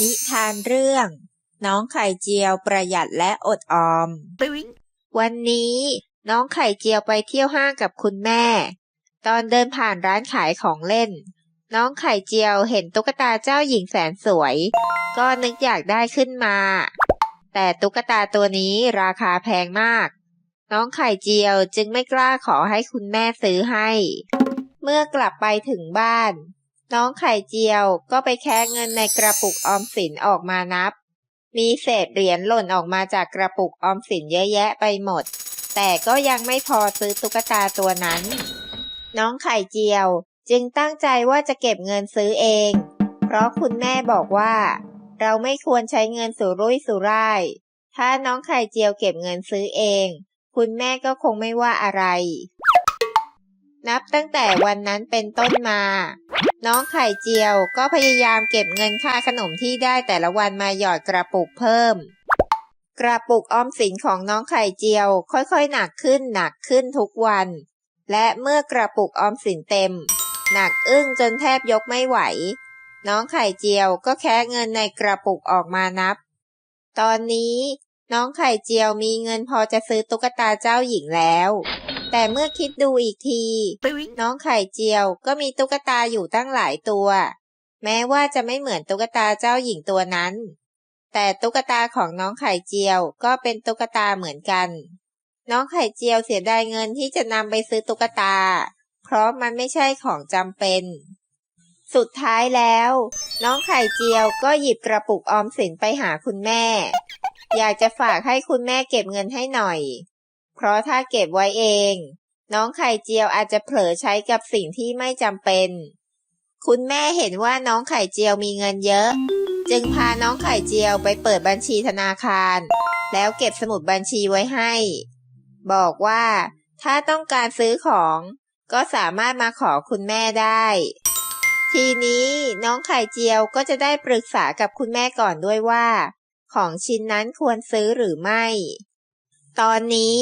นิทานเรื่อง น้องไข่เจียวประหยัดและอดออม วันนี้น้องไข่เจียวไปเที่ยวห้างกับคุณแม่ ตอนเดินผ่านร้านขายของเล่น น้องไข่เจียวเห็นตุ๊กตาเจ้าหญิงแสนสวย ก็นึกอยากได้ขึ้นมา แต่ตุ๊กตาตัวนี้ราคาแพงมาก น้องไข่เจียวจึงไม่กล้าขอให้คุณแม่ซื้อให้ เมื่อกลับไปถึงบ้าน น้องไข่เจียวก็ไปแคะเงินในกระปุกออมสินออกมานับ มีเศษเหรียญหล่นออกมาจากกระปุกออมสินเยอะแยะไปหมด แต่ก็ยังไม่พอซื้อตุ๊กตาตัวนั้น น้องไข่เจียวจึงตั้งใจว่าจะเก็บเงินซื้อเอง เพราะคุณแม่บอกว่า เราไม่ควรใช้เงินสุรุ่ยสุร่าย ถ้าน้องไข่เจียวเก็บเงินซื้อเอง คุณแม่ก็คงไม่ว่าอะไร นับตั้งแต่วันนั้นเป็นต้นมา น้องไข่เจียวก็พยายามเก็บเงินค่าขนมที่ได้แต่ละวันมาหยอดกระปุกเพิ่ม กระปุกออมสินของน้องไข่เจียว ค่อยๆ หนักขึ้นหนักขึ้นทุกวัน และเมื่อกระปุกออมสินเต็ม หนักอึ้งจนแทบยกไม่ไหว น้องไข่เจียวก็แคะเงินในกระปุกออกมานับ ตอนนี้น้องไข่เจียวมีเงินพอจะซื้อตุ๊กตาเจ้าหญิงแล้ว แต่เมื่อคิดดูอีกที น้องไข่เจียวก็มีตุ๊กตาอยู่ตั้งหลายตัว แม้ว่าจะไม่เหมือนตุ๊กตาเจ้าหญิงตัวนั้น แต่ตุ๊กตาของน้องไข่เจียวก็เป็นตุ๊กตาเหมือนกัน น้องไข่เจียวเสียดายเงินที่จะนำไปซื้อตุ๊กตา เพราะมันไม่ใช่ของจำเป็น สุดท้ายแล้ว น้องไข่เจียวก็หยิบกระปุกออมสินไปหาคุณแม่ อยากจะฝากให้คุณแม่เก็บเงินให้หน่อย เพราะถ้าเก็บไว้เอง น้องไข่เจียวอาจจะเผลอใช้กับสิ่งที่ไม่จำเป็น คุณแม่เห็นว่าน้องไข่เจียวมีเงินเยอะ จึงพาน้องไข่เจียวไปเปิดบัญชีธนาคาร แล้วเก็บสมุดบัญชีไว้ให้ บอกว่าถ้าต้องการซื้อของ ก็สามารถมาขอคุณแม่ได้ ทีนี้น้องไข่เจียวก็จะได้ปรึกษากับคุณแม่ก่อนด้วยว่า ของชิ้นนั้นควรซื้อหรือไม่ ตอนนี้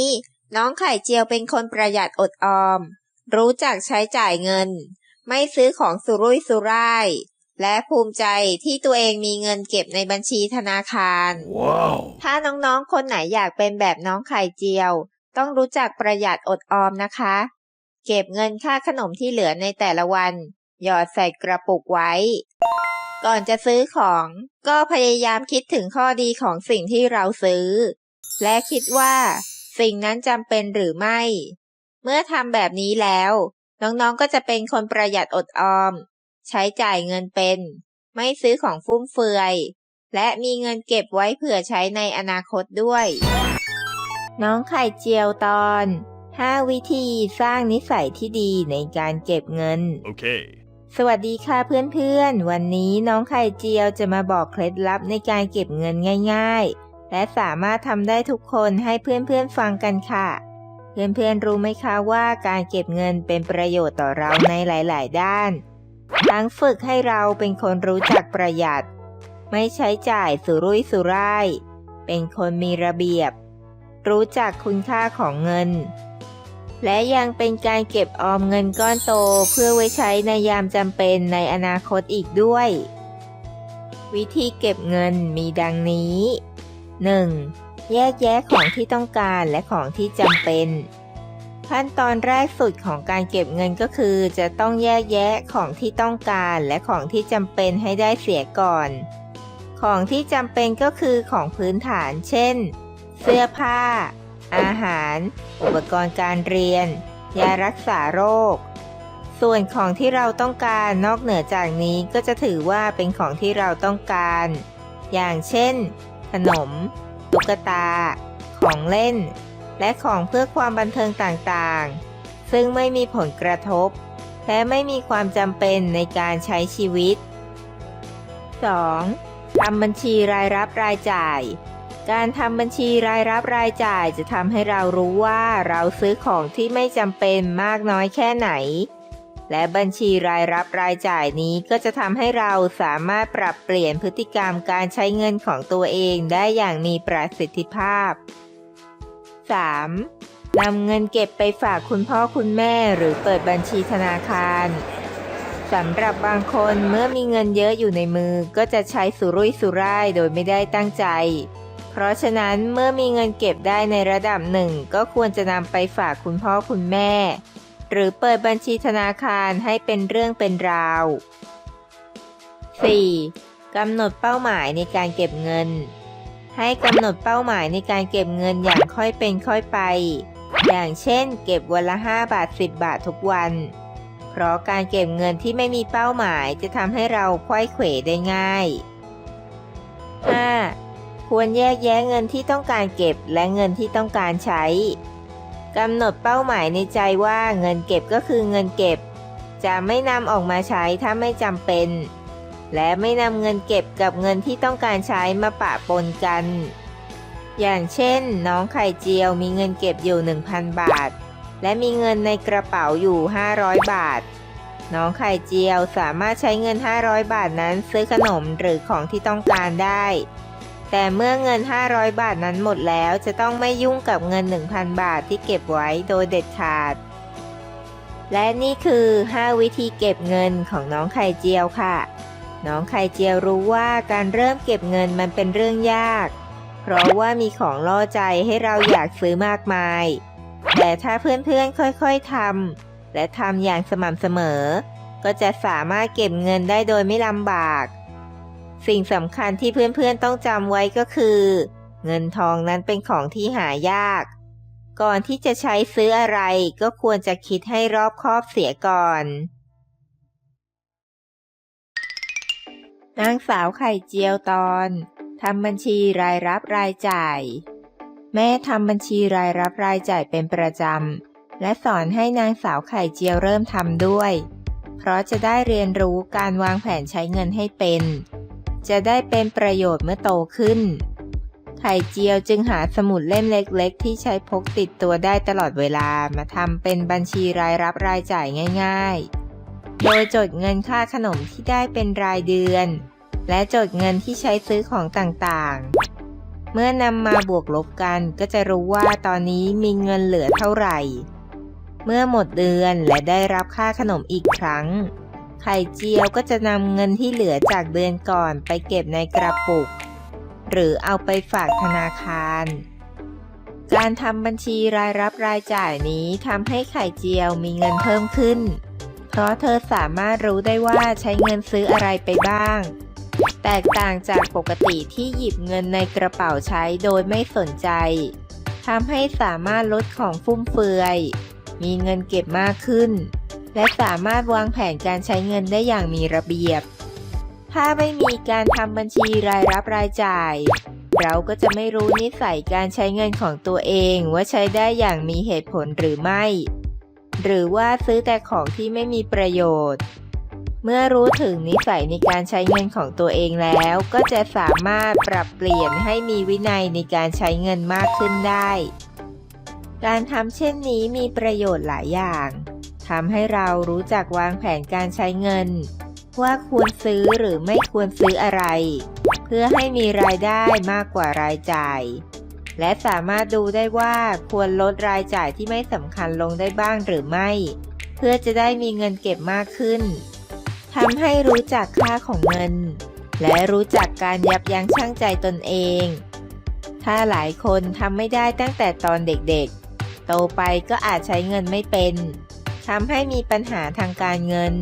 น้องไข่เจียวเป็นคนประหยัดอดออม รู้จักใช้จ่ายเงิน ไม่ซื้อของสุรุ่ยสุร่าย และภูมิใจที่ตัวเองมีเงินเก็บในบัญชีธนาคาร Wow. ถ้าน้องๆ คนไหนอยากเป็นแบบน้องไข่เจียว ต้องรู้จักประหยัดอดออมนะคะ เก็บเงินค่าขนมที่เหลือในแต่ละวัน หยอดใส่กระปุกไว้ ก่อนจะซื้อของก็พยายามคิดถึงข้อดีของสิ่งที่เราซื้อ และคิดว่า สิ่งนั้นจำเป็นหรือไม่ เมื่อทำแบบนี้แล้ว น้องๆก็จะเป็นคนประหยัดอดออม ใช้จ่ายเงินเป็น ไม่ซื้อของฟุ่มเฟือย และมีเงินเก็บไว้เผื่อใช้ในอนาคตด้วย น้องไข่เจียวตอน 5 วิธีสร้างนิสัยที่ดีในการเก็บเงิน Okay. สวัสดีค่ะเพื่อนๆ วันนี้น้องไข่เจียวจะมาบอกเคล็ดลับในการเก็บเงินง่าย ๆ และสามารถทำได้ทุกคนให้เพื่อนๆฟังกันค่ะ เพื่อนๆรู้ไหมคะว่าการเก็บเงินเป็นประโยชน์ต่อเราในหลาย ๆ ด้านทั้งฝึกให้เราเป็นคนรู้จักประหยัด ไม่ใช้จ่ายสุรุ่ยสุร่าย เป็นคนมีระเบียบ รู้จักคุณค่าของเงิน และยังเป็นการเก็บออมเงินก้อนโตเพื่อไว้ใช้ในยามจำเป็นในอนาคตอีกด้วย วิธีเก็บเงินมีดังนี้ 1. แยกแยะของที่ต้องการและของที่จำเป็น ขั้นตอนแรกสุดของการเก็บเงินก็คือ จะต้องแยกแยะของที่ต้องการและของที่จำเป็นให้ได้เสียก่อน ของที่จำเป็นก็คือของพื้นฐาน เช่น เสื้อผ้า อาหาร อุปกรณ์การเรียน ยารักษาโรค ส่วนของที่เราต้องการนอกเหนือจากนี้ก็จะถือว่าเป็นของที่เราต้องการ อย่างเช่น ขนม ตุ๊กตา ของเล่น และของเพื่อความบันเทิงต่างๆ ซึ่งไม่มีผลกระทบ และไม่มีความจำเป็นในการใช้ชีวิต 2. ทำบัญชีรายรับรายจ่าย การทำบัญชีรายรับรายจ่ายจะทำให้เรารู้ว่าเราซื้อของที่ไม่จำเป็นมากน้อยแค่ไหน และบัญชีรายรับรายจ่ายนี้ก็จะทำให้เราสามารถปรับเปลี่ยนพฤติกรรมการใช้เงินของตัวเองได้อย่างมีประสิทธิภาพ 3. นำเงินเก็บไปฝากคุณพ่อคุณแม่หรือเปิดบัญชีธนาคารสำหรับบางคนเมื่อมีเงินเยอะอยู่ในมือก็จะใช้สุรุ่ยสุร่ายโดยไม่ได้ตั้งใจ เพราะฉะนั้นเมื่อมีเงินเก็บได้ในระดับหนึ่งก็ควรจะนำไปฝากคุณพ่อคุณแม่ หรือเปิดบัญชีธนาคารให้เป็นเรื่องเป็นราว 4. กำหนดเป้าหมายในการเก็บเงิน ให้กำหนดเป้าหมายในการเก็บเงินอย่างค่อยเป็นค่อยไป อย่างเช่น เก็บวันละ 5 บาท 10 บาททุกวัน เพราะการเก็บเงินที่ไม่มีเป้าหมายจะทำให้เราควยเขวได้ง่าย 5. ควรแยกแยะเงินที่ต้องการเก็บและเงินที่ต้องการใช้ กำหนดเป้าหมายในใจว่าเงินเก็บก็คือเงินเก็บ จะไม่นำออกมาใช้ถ้าไม่จำเป็น และไม่นำเงินเก็บกับเงินที่ต้องการใช้มาปะปนกัน อย่างเช่น น้องไข่เจียวมีเงินเก็บอยู่ 1,000 บาท และมีเงินในกระเป๋าอยู่ 500 บาท น้องไข่เจียวสามารถใช้เงิน 500 บาทนั้นซื้อขนมหรือของที่ต้องการได้ แต่เมื่อเงิน 500 บาทนั้นหมดแล้วจะต้องไม่ยุ่งกับเงิน 1,000 บาทที่เก็บไว้โดยเด็ดขาด และนี่คือ 5 วิธีเก็บเงินของน้องไข่เจียวค่ะ น้องไข่เจียวรู้ว่าการเริ่มเก็บเงินมันเป็นเรื่องยาก เพราะว่ามีของล่อใจให้เราอยากซื้อมากมาย แต่ถ้าเพื่อนๆค่อยๆทำและทำอย่างสม่ำเสมอ ก็จะสามารถเก็บเงินได้โดยไม่ลำบาก สิ่งสำคัญที่เพื่อนๆต้องจำไว้ก็คือ เงินทองนั้นเป็นของที่หายาก ก่อนที่จะใช้ซื้ออะไรก็ควรจะคิดให้รอบคอบเสียก่อน นางสาวไข่เจียวตอนทำบัญชีรายรับรายจ่าย แม่ทำบัญชีรายรับรายจ่ายเป็นประจำ และสอนให้นางสาวไข่เจียวเริ่มทำด้วย เพราะจะได้เรียนรู้การวางแผนใช้เงินให้เป็น จะได้เป็นประโยชน์เมื่อโตขึ้น ไข่เจียวจึงหาสมุดเล่มเล็กๆ ที่ใช้พกติดตัวได้ตลอดเวลามาทำเป็นบัญชีรายรับรายจ่ายง่าย ๆ โดยจดเงินค่าขนมที่ได้เป็นรายเดือน และจดเงินที่ใช้ซื้อของต่างๆ เมื่อนำมาบวกลบกันก็จะรู้ว่าตอนนี้มีเงินเหลือเท่าไหร่ เมื่อหมดเดือนและได้รับค่าขนมอีกครั้ง ไข่เจียวก็จะนำเงินที่เหลือจากเดือนก่อนไปเก็บในกระปุก หรือเอาไปฝากธนาคาร การทำบัญชีรายรับรายจ่ายนี้ทำให้ไข่เจียวมีเงินเพิ่มขึ้น เพราะเธอสามารถรู้ได้ว่าใช้เงินซื้ออะไรไปบ้าง แตกต่างจากปกติที่หยิบเงินในกระเป๋าใช้โดยไม่สนใจทำให้สามารถลดของฟุ่มเฟือย มีเงินเก็บมากขึ้น และสามารถวางแผนการใช้เงินได้อย่างมีระเบียบ ถ้าไม่มีการทำบัญชีรายรับรายจ่าย เราก็จะไม่รู้นิสัยการใช้เงินของตัวเองว่าใช้ได้อย่างมีเหตุผลหรือไม่ หรือว่าซื้อแต่ของที่ไม่มีประโยชน์เมื่อรู้ถึงนิสัยในการใช้เงินของตัวเองแล้ว ก็จะสามารถปรับเปลี่ยนให้มีวินัยในการใช้เงินมากขึ้นได้ การทำเช่นนี้มีประโยชน์หลายอย่าง ทำให้เรารู้จักวางแผนการใช้เงิน ว่าควรซื้อหรือไม่ควรซื้ออะไร เพื่อให้มีรายได้มากกว่ารายจ่าย และสามารถดูได้ว่าควรลดรายจ่ายที่ไม่สำคัญลงได้บ้างหรือไม่ เพื่อจะได้มีเงินเก็บมากขึ้นทำให้รู้จักค่าของเงิน และรู้จักการยับยั้งชั่งใจตนเอง ถ้าหลายคนทำไม่ได้ตั้งแต่ตอนเด็กๆ โตไปก็อาจใช้เงินไม่เป็น ทำให้มีปัญหาทางการเงิน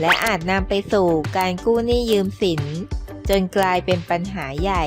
และอาจนำไปสู่การกู้หนี้ยืมสิน จนกลายเป็นปัญหาใหญ่